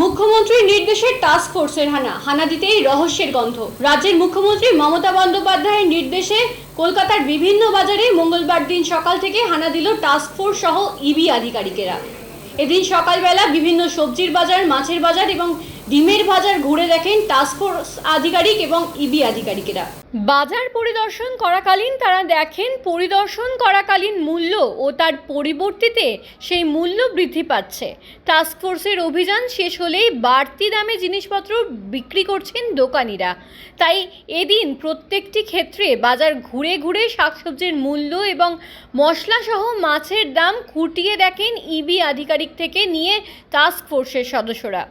মুখ্যমন্ত্রীর নির্দেশে টাস্ক ফোর্সের হানা হানা দিতেই রহস্যের গন্ধ। রাজ্যের মুখ্যমন্ত্রী মমতা বন্দ্যোপাধ্যায়ের নির্দেশে কলকাতার বিভিন্ন বাজারে মঙ্গলবার দিন সকাল থেকে হানা দিল টাস্ক ফোর্স সহ ইবি আধিকারিকেরা। এদিন সকালবেলা বিভিন্ন সবজির বাজার, মাছের বাজার এবং ডিমের বাজার ঘুরে দেখেন টাস্ক ফোর্স আধিকারিক এবং ইবি আধিকারিকেরা। বাজার পরিদর্শন করাকালীন তারা দেখেন পরিদর্শন করাকালীন মূল্য ও তার পরিবর্তিতে সেই মূল্য বৃদ্ধি পাচ্ছে। টাস্ক ফোর্সের অভিযান শেষ হলেই বাড়তি দামে জিনিসপত্র বিক্রি করছেন দোকানিরা। তাই এদিন প্রত্যেকটি ক্ষেত্রে বাজার ঘুরে ঘুরে শাকসবজির মূল্য এবং মশলাসহ মাছের দাম খুঁটিয়ে দেখেন ইবি আধিকারিক থেকে নিয়ে টাস্ক ফোর্সের সদস্যরা।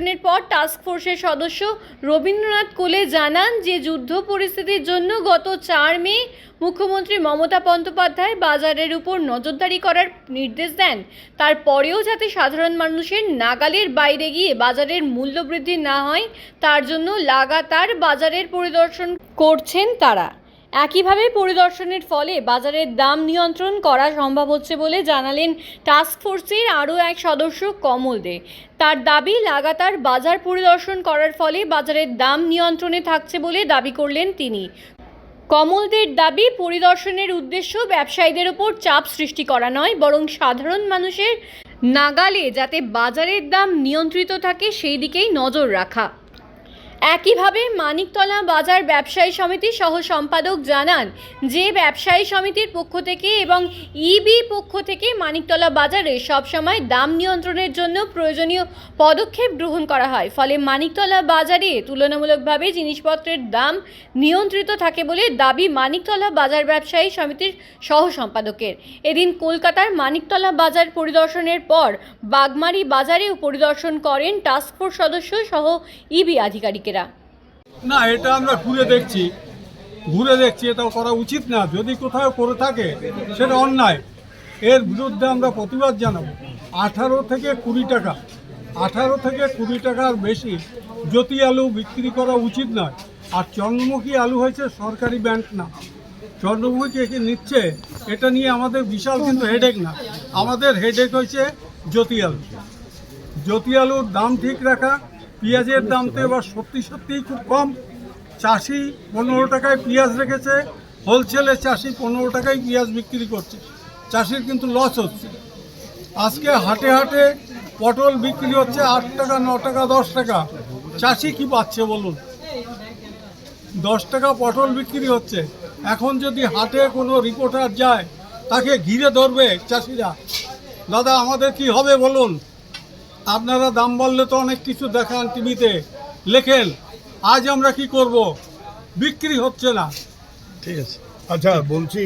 পরিদর্শনের পর টাস্ক ফোর্সের সদস্য রবীন্দ্রনাথ কোলে জানান যে যুদ্ধ পরিস্থিতির জন্য গত চার মে মুখ্যমন্ত্রী মমতা বন্দ্যোপাধ্যায় বাজারের উপর নজরদারি করার নির্দেশ দেন। তারপরেও যাতে সাধারণ মানুষের নাগালের বাইরে গিয়ে বাজারের মূল্য বৃদ্ধি না হয়, তার জন্য লাগাতার বাজারের পরিদর্শন করছেন তারা। একইভাবে পরিদর্শনের ফলে বাজারের দাম নিয়ন্ত্রণ করা সম্ভব হচ্ছে বলে জানালেন টাস্ক ফোর্সের আরও এক সদস্য কমল দে। তার দাবি, লাগাতার বাজার পরিদর্শন করার ফলে বাজারের দাম নিয়ন্ত্রণে থাকছে বলে দাবি করলেন তিনি। কমলদের দাবি, পরিদর্শনের উদ্দেশ্য ব্যবসায়ীদের ওপর চাপ সৃষ্টি করা নয়, বরং সাধারণ মানুষের নাগালে যাতে বাজারের দাম নিয়ন্ত্রিত থাকে, সেই দিকেই নজর রাখা। একইভাবে মানিকতলা বাজার ব্যবসায়ী সমিতির সহ সম্পাদক জানান, যে ব্যবসায়ী সমিতির পক্ষ থেকে এবং ইবি পক্ষ থেকে মানিকতলা বাজারে সবসময় দাম নিয়ন্ত্রণের জন্য প্রয়োজনীয় পদক্ষেপ গ্রহণ করা হয়। ফলে মানিকতলা বাজারে তুলনামূলকভাবে জিনিসপত্রের দাম নিয়ন্ত্রিত থাকে বলে দাবি মানিকতলা বাজার ব্যবসায়ী সমিতির সহ সম্পাদকের। এদিন কলকাতার মানিকতলা বাজার পরিদর্শনের পর বাগমারি বাজারেও পরিদর্শন করেন টাস্কফোর্স সদস্য সহ ইবি আধিকারিকেরা। না, এটা আমরা ঘুরে দেখছি। ঘুরে দেখছি, এটাও করা উচিত না। যদি কোথাও করে থাকে, সেটা অন্যায়। এর বিরুদ্ধে আমরা প্রতিবাদ জানাব। আঠারো থেকে কুড়ি টাকা। আঠারো থেকে কুড়ি টাকার বেশি জ্যোতি আলু বিক্রি করা উচিত নয়। আর চন্দ্রমুখী আলু হয়েছে সরকারি ব্যাংক না। চন্দ্রমুখী একে নিচ্ছে, এটা নিয়ে আমাদের বিশাল কিন্তু হেডেক না। আমাদের হেডেক হয়েছে জ্যোতি আলু। জ্যোতি আলুর দাম ঠিক রাখা পেঁয়াজের দাম তো এবার সত্যি সত্যিই খুব কম। চাষি পনেরো টাকায় পেঁয়াজ রেখেছে হোলসেলে চাষি পনেরো টাকায় পেঁয়াজ বিক্রি করছে। চাষির কিন্তু লস হচ্ছে। আজকে হাটে হাটে পটল বিক্রি হচ্ছে আট টাকা, ন টাকা, দশ টাকা। চাষি কি পাচ্ছে বলুন? দশ টাকা পটল বিক্রি হচ্ছে। এখন যদি হাটে কোনো রিপোর্টার যায়, তাকে ঘিরে ধরবে চাষিরা। দাদা, আমাদের কি হবে বলুন? আপনারা দাম বললে তো অনেক কিছু দেখান টিভিতে। লেখেন, আজ আমরা কি করব? বিক্রি হচ্ছে না। ঠিক আছে। আচ্ছা বলছি